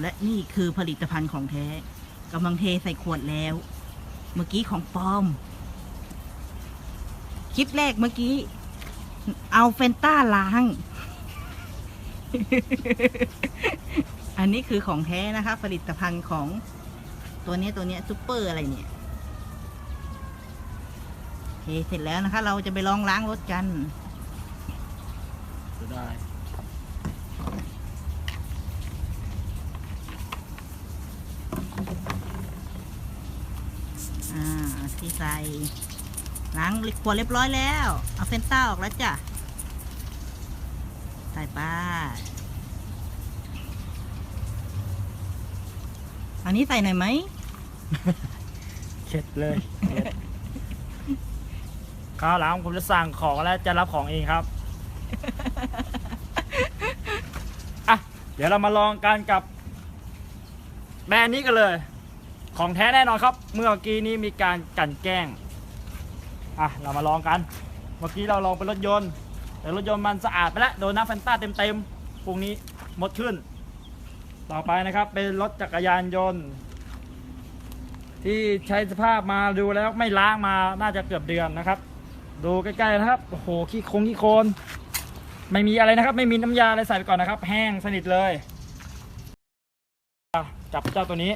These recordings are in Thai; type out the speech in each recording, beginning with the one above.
และนี่คือผลิตภัณฑ์ของแท้กำลังเทใส่ขวดแล้ว เมื่อกี้ของปลอม คลิปแรกเมื่อกี้ เอาเฟนต้าล้าง อันนี้คือของแท้นะคะ ผลิตภัณฑ์ของตัวนี้ตัวนี้ซุปเปอร์อะไรเนี่ยเคเสร็จแล้วนะคะ เราจะไปลองล้างรถกันได้ อ่า ที่ใส่ล้างขวดเรียบร้อยแล้ว เอาเฟนต้าออกแล้วจ้ะ ใส่ไป้าอันนี้ใส่หน่อยไหมเข็ดเลยเข็ดคราวหลังผมจะสั่งของแล้วจะรับของเองครับ อะ เดี๋ยวเรามาลองกันกับแบรนด์นี้กันเลย ของแท้แน่นอนครับ เมื่อกี้นี้มีการกลั่นแกล้งอะเรามาลองกัน เมื่อกี้เราลองเป็นรถยนต์ แต่รถยนต์มันสะอาดไปแล้วโดนน้ำแฟนต้าเต็มๆพรุ่งนี้หมดขึ้น ต่อไปนะครับเป็นรถจักรยานยนต์ ที่ใช้สภาพมาดูแล้วไม่ล้างมาน่าจะเกือบเดือนนะครับ ดูใกล้ๆนะครับโอ้โหขี้คงขี้โคลนไม่มีอะไรนะครับ ไม่มีน้ำยาอะไรใส่ไปก่อนนะครับ แห้งสนิทเลยจับเจ้าตัวนี้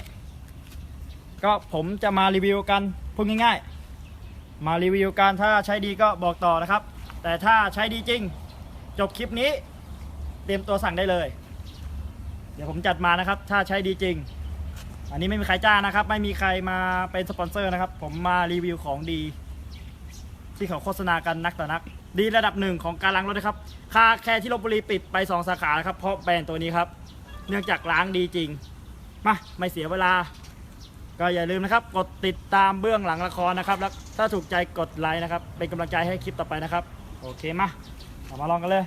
ก็ผมจะมารีวิวกันพูดง่าย ๆ มารีวิวกันถ้าใช้ดีก็บอกต่อนะครับ แต่ถ้าใช้ดีจริง จบคลิปนี้ เตรียมตัวสั่งได้เลย เดี๋ยวผมจัดมานะครับ ถ้าใช้ดีจริง อันนี้ไม่มีใครจ้างนะครับ ไม่มีใครมาเป็นสปอนเซอร์นะครับ ผมมารีวิวของดี ที่เขาโฆษณากันนักต่อนัก ดีระดับหนึ่งของการล้างรถนะครับคาแค่ที่ลบบุรีปิดไป 2 สาขาครับเพราะแบรนด์ตัวนี้ครับ เนื่องจากล้างดีจริงมาไม่เสียเวลา ก็อย่าลืมนะครับ กดติดตามเบื้องหลังละครนะครับแล้วถ้าถูกใจกดไลค์นะครับ เป็นกำลังใจให้คลิปต่อไปนะครับ โอเคมาเรามาลองกันเลย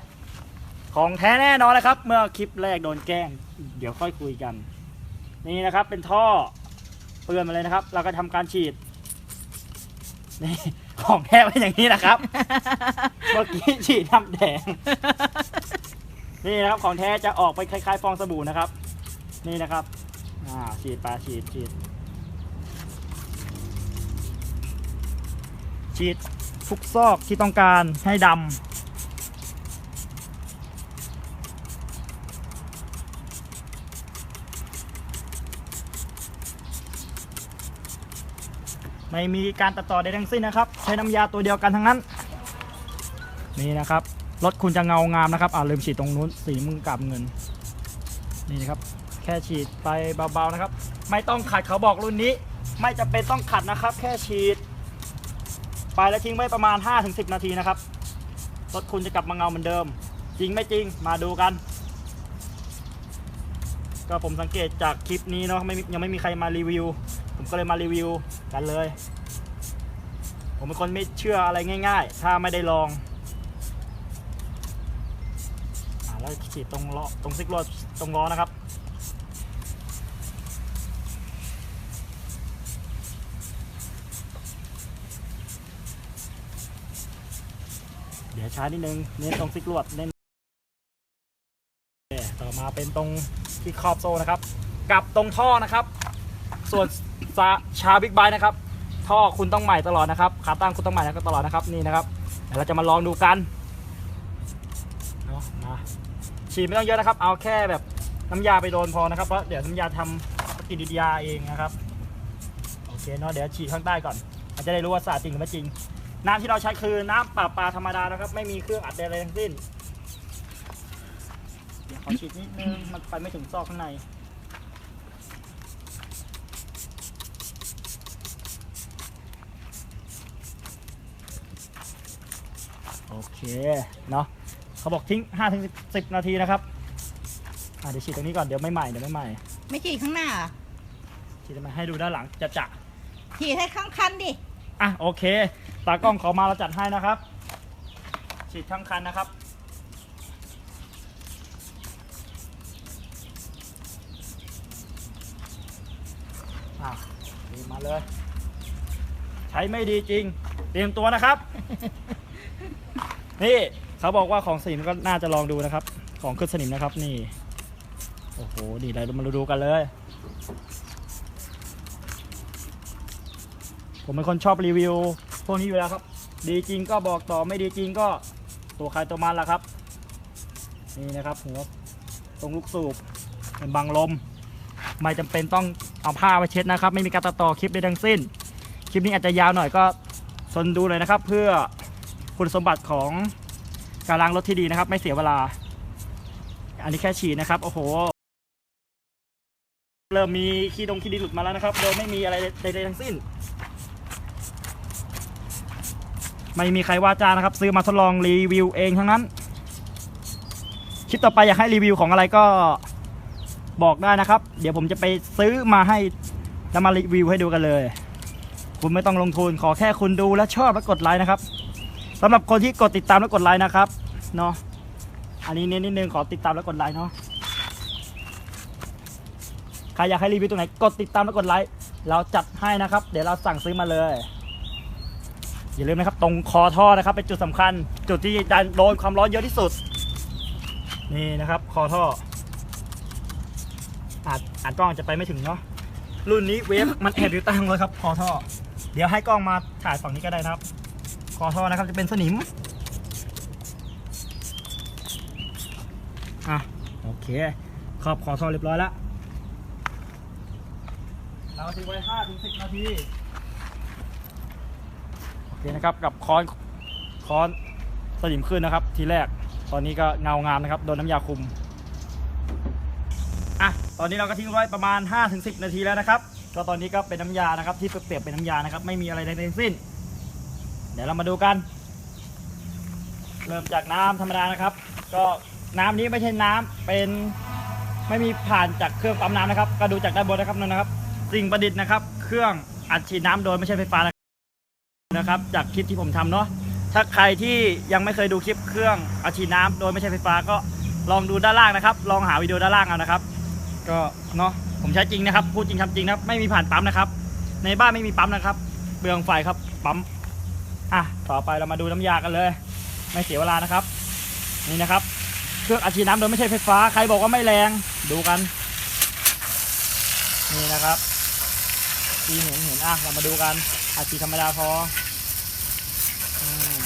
ของแท้แน่นอนนะครับ เมื่อคลิปแรกโดนแกล้ง เดี๋ยวค่อยคุยกัน นี่นะครับเป็นท่อเปื้อนมาเลยนะครับ เราก็ทำการฉีดนี่ของแท้เป็นอย่างนี้นะครับ เมื่อกี้ฉีดน้ำแดง นี่นะครับของแท้จะออกไปคล้ายๆฟองสบู่นะครับ นี่นะครับ อ่าฉีดไปฉีดฉีด ฉีดทุกซอกที่ต้องการให้ดำไม่มีการตัดต่อใดทั้งสิ้นนะครับ ใช้น้ำยาตัวเดียวกันทั้งนั้น นี่นะครับรถคุณจะเงางามนะครับอ่าลืมฉีดตรงนู้นสีมึงกับเงิน นี่นะครับ แค่ฉีดไปเบาๆนะครับ ไม่ต้องขัดเขาบอกรุ่นนี้ ไม่จำเป็นต้องขัดนะครับ แค่ฉีด ไปแล้วทิ้งไว้ประมาณ 5-10 นาทีนะครับรถคุณจะกลับมาเงาเหมือนเดิม จริงไม่จริงมาดูกัน ก็ผมสังเกตจากคลิปนี้เนาะไม่ยังไม่มีใครมารีวิว ผมก็เลยมารีวิวกันเลย ผมเป็นคนไม่เชื่ออะไรง่าย ๆ ถ้าไม่ได้ลองอ่าแล้วฉีดตรงล้อตรงซิกล้อตรงล้อนะครับ ดี๋ยวช้านิดนึงเน้นตรงซิกลวดเน้นต่อมาเป็นตรงที่ครอบโซ่นะครับ กับตรงท่อนะครับ ส่วนซาชาบิ๊กไบค์นะครับ ท่อคุณต้องใหม่ตลอดนะครับขาตั้งคุณต้องใหม่ตลอดนะครับนี่นะครับเดี๋ยวเราจะมาลองดูกันเนาะมาฉีดไม่ต้องเยอะนะครับ เอาแค่แบบน้ำยาไปโดนพอนะครับเพราะเดี๋ยวน้ำยาทำปฏิกิริยาเองนะครับโอเคเนาะเดี๋ยวฉีดข้างใต้ก่อนอาจจะได้รู้ว่าสาดจริงหรือไม่จริง น้ำที่เราใช้คือน้ำประปาธรรมดานะครับ ไม่มีเครื่องอัดอะไรทั้งสิ้นเดี๋ยวขอฉีดนิดนึงมันไปไม่ถึงซอกข้างในโอเคเนาะเขาบอกทิ้ง5ถึง10 นาทีนะครับอะเดี๋ยวฉีดตรงนี้ก่อนเดี๋ยวไม่ใหม่เดี๋ยวไม่ใหม่ไม่ฉีดข้างหน้าเหรอฉีดมาให้ดูด้านหลังจะจะฉีดให้ข้างคันดิ อะโอเค ตากล้องขอมาเราจัดให้นะครับ ฉีดทั้งคันนะครับ อะฉีมาเลย ใช้ไม่ดีจริง เตรียมตัวนะครับ นี่เขาบอกว่าของสนิมก็น่าจะลองดูนะครับ ของขึ้นสนิมนะครับนี่ โอโอ้โหนี่เรามาดูกันเลยผมเป็นคนชอบรีวิว พวกนี้อยู่แล้วครับ ดีจริงก็บอกต่อไม่ดีจริงก็ตัวใครตัวมันละครับ นี่นะครับหัวตรงลูกสูบเป็นบังลม ไม่จำเป็นต้องเอาผ้าไปเช็ดนะครับ ไม่มีการตัดต่อคลิปใดทั้งสิ้น คลิปนี้อาจจะยาวหน่อยก็ทนดูเลยนะครับ เพื่อคุณสมบัติของการล้างรถที่ดีนะครับ ไม่เสียเวลา อันนี้แค่ฉีดนะครับ โอ้โห เริ่มมีขี้ดงขี้ดินหลุดมาแล้วนะครับ โดยไม่มีอะไรใดๆทั้งสิ้น ไม่มีใครว่าจ้างนะครับ ซื้อมาทดลองรีวิวเองทั้งนั้น คลิปต่อไปอยากให้รีวิวของอะไรก็บอกได้นะครับ เดี๋ยวผมจะไปซื้อมาให้แล้วมารีวิวให้ดูกันเลย คุณไม่ต้องลงทุนขอแค่คุณดูและชอบและกดไลค์นะครับสำหรับคนที่กดติดตามและกดไลค์นะครับเนาะอันนี้เน้นนิดนึงขอติดตามและกดไลค์เนาะใครอยากให้รีวิวตรงไหนกดติดตามและกดไลค์เราจัดให้นะครับ เดี๋ยวเราสั่งซื้อมาเลย อย่าลืมนะครับ ตรงคอท่อนะครับ เป็นจุดสำคัญ จุดที่จะโดนความร้อนเยอะที่สุด นี่นะครับ คอท่ออาจอาจกล้องจะไปไม่ถึงเนาะรุ่นนี้เวฟมันแอบอยู่ต้ท้องรถครับ คอท่อ เดี๋ยวให้กล้องมาถ่ายฝั่งนี้ก็ได้นะครับ คอท่อนะครับจะเป็นสนิมอะโอเคครอบคอท่อเรียบร้อยแล้วเราทิ้งไว้5ถึง10 นาที เคนะครับกับค้อนค้อนสนิมขึ้นนะครับ ทีแรกตอนนี้ก็เงางามนะครับโดนน้ำยาคุมอะตอนนี้เราก็ทิ้งไว้ประมาณ 5-10 นาทีแล้วนะครับ ก็ตอนนี้ก็เป็นน้ำยานะครับ ที่เปียกๆเป็นน้ำยานะครับ ไม่มีอะไรใดทั้งสิ้น เดี๋ยวเรามาดูกัน เริ่มจากน้ำธรรมดานะครับ ก็น้ำนี้ไม่ใช่น้ำเป็นไม่มีผ่านจากเครื่องปั๊มน้ำนะครับ ก็ดูจากด้านบนนะครับนั่นนะครับ สิ่งประดิษฐ์นะครับ เครื่องอัดฉีดน้ำโดยไม่ใช่ไฟฟ้า นะครับจากคลิปที่ผมทำเนาะถ้าใครที่ยังไม่เคยดูคลิปเครื่องอาชีน้ำโดยไม่ใช่ไฟฟ้าก็ลองดูด้านล่างนะครับ ลองหาวิดีโอด้านล่างเอานะครับ ก็เนาะผมใช้จริงนะครับ พูดจริงทำจริงนะไม่มีผ่านปั๊มนะครับ ในบ้านไม่มีปั๊มนะครับเปลืองไฟครับปั๊มอะต่อไปเรามาดูน้ำยากันเลย ไม่เสียเวลานะครับ นี่นะครับ เครื่องอาชีน้ำโดยไม่ใช่ไฟฟ้าใครบอกว่าไม่แรงดูกัน นี่นะครับที่เห็นเห็นอะเรามาดูกัน อาชีธรรมดาพออืม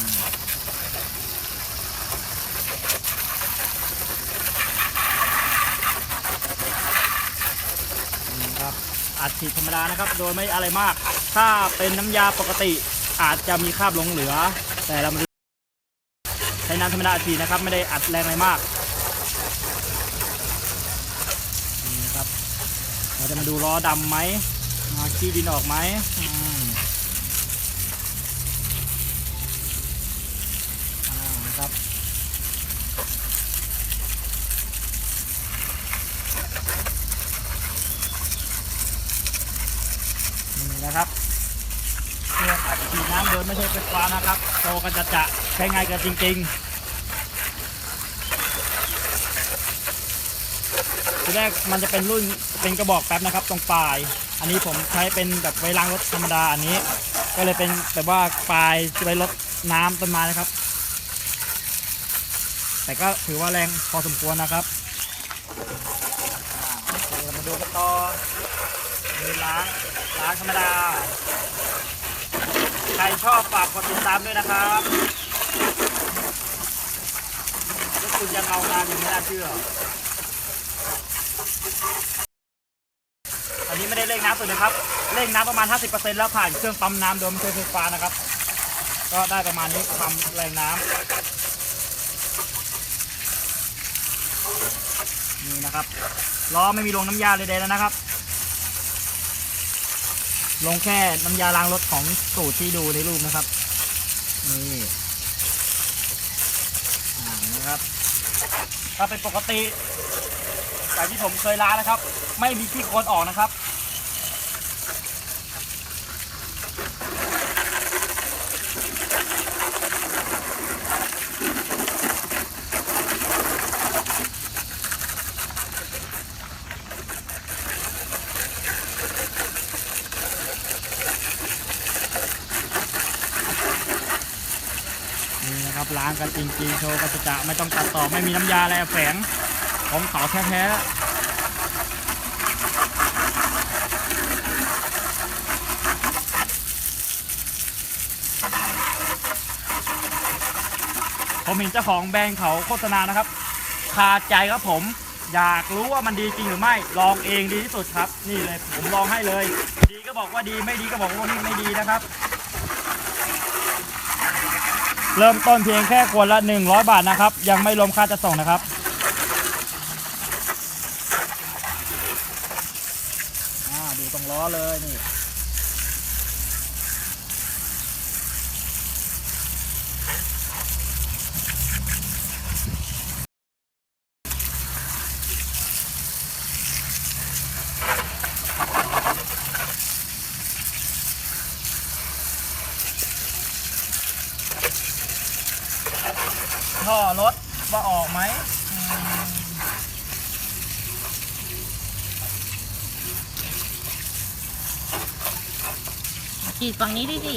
นี่ครับอัดฉีดธรรมดานะครับ โดยไม่อะไรมาก ถ้าเป็นน้ำยาปกติอาจจะมีคราบหลงเหลือ แต่เรามาดูใช้น้ำธรรมดาอัดฉีดนะครับ ไม่ได้อัดแรงอะไรมากนี่นะครับเราจะมาดูล้อดำไหมขี้ดินออกไหมอืมอ่า นะครับ นี่นะครับเครื่องอัดฉีดน้ำโดยไม่ใช่ไฟฟ้านะครับโตกันจะจะใช้ง่ายกันจริงๆทีแรกมันจะเป็นรุ่นเป็นกระบอกแป๊บนะครับ ตรงปลาย อันนี้ผมใช้เป็นแบบไว้ล้างรถธรรมดาอันนี้ ก็เลยเป็นแบบว่าปลายไว้ลดน้ำต้นไม้นะครับ แต่ก็ถือว่าแรงพอสมควรนะครับเรามาดูกันต่อนี่ล้างล้างธรรมดา ใครชอบฝากกดติดตามด้วยนะครับรู้สึกยังเงางามอย่างไม่น่าเชื่ออันนี้ไม่ได้เร่งน้ำสุดนะครับ เร่งน้ำประมาณ 50%แล้วผ่านเครื่องปั๊มน้ำโดยไม่ใช้ไฟฟ้านะครับ ก็ได้ประมาณนี้ความแรงน้ำ นี่นะครับล้อไม่มีลงน้ำยาเลยเดแล้วนะครับ ลงแค่น้ำยาล้างรถของสูตรที่ดูในรูปนะครับ นี่นะครับ ถ้าเป็นปกติแต่ที่ผมเคยล้างนะครับ ไม่มีขี้โคลนออกนะครับ นี่นะครับล้างกันจริงๆโชว์กัจจะไม่ต้องตัดต่อไม่มีน้ำยาอะไรแฝงของเขาแท้ๆผมเห็นเจ้าของแบรนด์เขาโฆษณานะครับขาดใจครับผม อยากรู้ว่ามันดีจริงหรือไม่ ลองเองดีที่สุดครับ นี่เลยผมลองให้เลย ดีก็บอกว่าดีไม่ดีก็บอกว่าไม่ดีนะครับ เริ่มต้นเพียงแค่ขวดละ 100 บาทนะครับ ยังไม่รวมค่าจัดส่งนะครับ อ่าดูตรงล้อเลยนี่ ท่อรถว่าออกไหมอืมขีดฝั่งนี้ดิสิ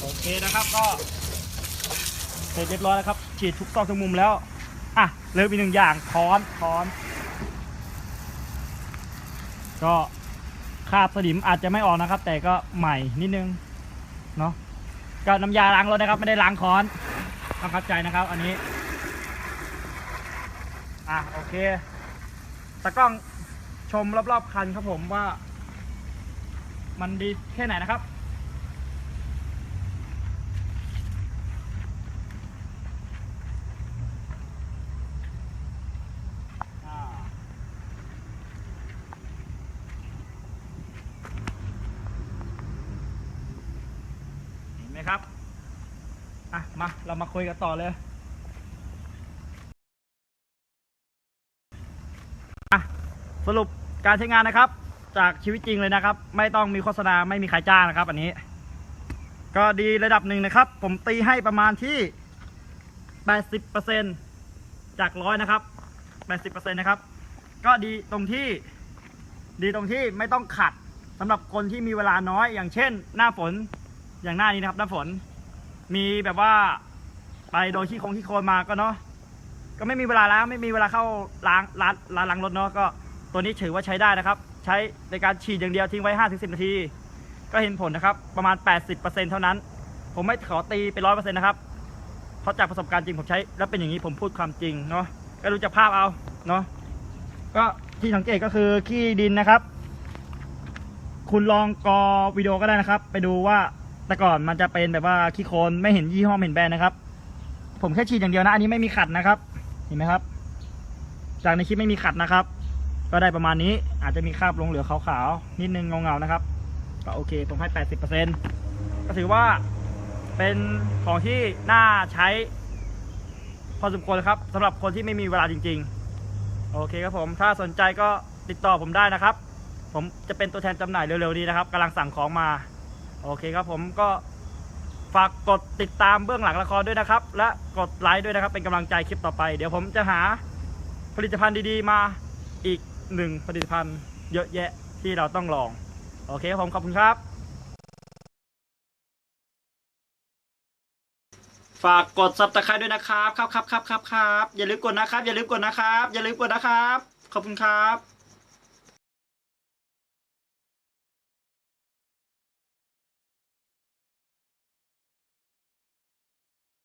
โอเคนะครับก็เสร็จเรีย บร้อยแล้วครับ ฉีดทุกซอกทุกมุมแล้ว อะเหลยอีกหนึ่งอย่างค้อนค้อน ก็คราบสนิมอาจจะไม่ออกนะครับ แต่ก็ใหม่นิดนึงเนาะก็น้ำยาล้างรถนะครับ ไม่ได้ล้างค้อนต้องเข้าใจนะครับ อันนี้ อะโอเคตากล้องชมรอบๆคันครับผมว่า มันดีแค่ไหนนะครับ อ่าเห็นไหมครับ อะมาเรามาคุยกันต่อเลยอะสรุปการใช้งานนะครับ จากชีวิตจริงเลยนะครับ ไม่ต้องมีโฆษณาไม่มีใครจ้างนะครับ อันนี้ ก็ดีระดับหนึ่งนะครับ ผมตีให้ประมาณที่ 80%จากร้อยนะครับ 80%นะครับ ก็ดีตรงที่ ดีตรงที่ไม่ต้องขัดสำหรับคนที่มีเวลาน้อย อย่างเช่น หน้าฝนอย่างหน้านี้นะครับ หน้าฝน มีแบบว่า ไปโดนขี้โคงขี้โคลนมาก็เนาะก็ไม่มีเวลาล้างไม่มีเวลาเข้าล้างล้างล้างล้างรถเนาะก็ตัวนี้ถือว่าใช้ได้นะครับ ใช้ในการฉีดอย่างเดียวทิ้งไว้ 5-10 นาที ก็เห็นผลนะครับ ประมาณ 80%เท่านั้น ผมไม่ขอตีเป็นร้อยเปอร์เซ็นต์นะครับ เพราะจากประสบการณ์จริงผมใช้ แล้วเป็นอย่างนี้ผมพูดความจริงเนาะก็ดูจากภาพเอาเนาะก็ที่สังเกตก็คือขี้ดินนะครับ คุณลองกอวิดีโอก็ได้นะครับ ไปดูว่า แต่ก่อนมันจะเป็นแบบว่าขี้โคลนไม่เห็นยี่ห้อเห็นแบรนด์นะครับ ผมแค่ฉีดอย่างเดียวนะอันนี้ไม่มีขัดนะครับ เห็นไหมครับ จากในคลิปไม่มีขัดนะครับ ก็ได้ประมาณนี้อาจจะมีคราบลงเหลือขาวๆนิดนึงเงาๆนะครับ ก็โอเคผมให้ 80%ก็ถือว่าเป็นของที่น่าใช้พอสมควรครับสำหรับคนที่ไม่มีเวลาจริง ๆ โอเคครับผมถ้าสนใจก็ติดต่อผมได้นะครับ ผมจะเป็นตัวแทนจำหน่ายเร็วๆนี้นะครับกำลังสั่งของมา โอเคครับผมก็ฝากกดติดตามเบื้องหลังละครด้วยนะครับ และกดไลค์ด้วยนะครับ เป็นกำลังใจคลิปต่อไป เดี๋ยวผมจะหาผลิตภัณฑ์ดีๆ มาอีกหนึ่งผลิตภัณฑ์เยอะแยะที่เราต้องลอง โอเคครับผมขอบคุณครับ ฝากกดซับสไครต์ด้วยนะครับ ครับครับครับครับครับอย่าลืมกดนะครับ อย่าลืมกดนะครับ อย่าลืมกดนะครับ ขอบคุณครับ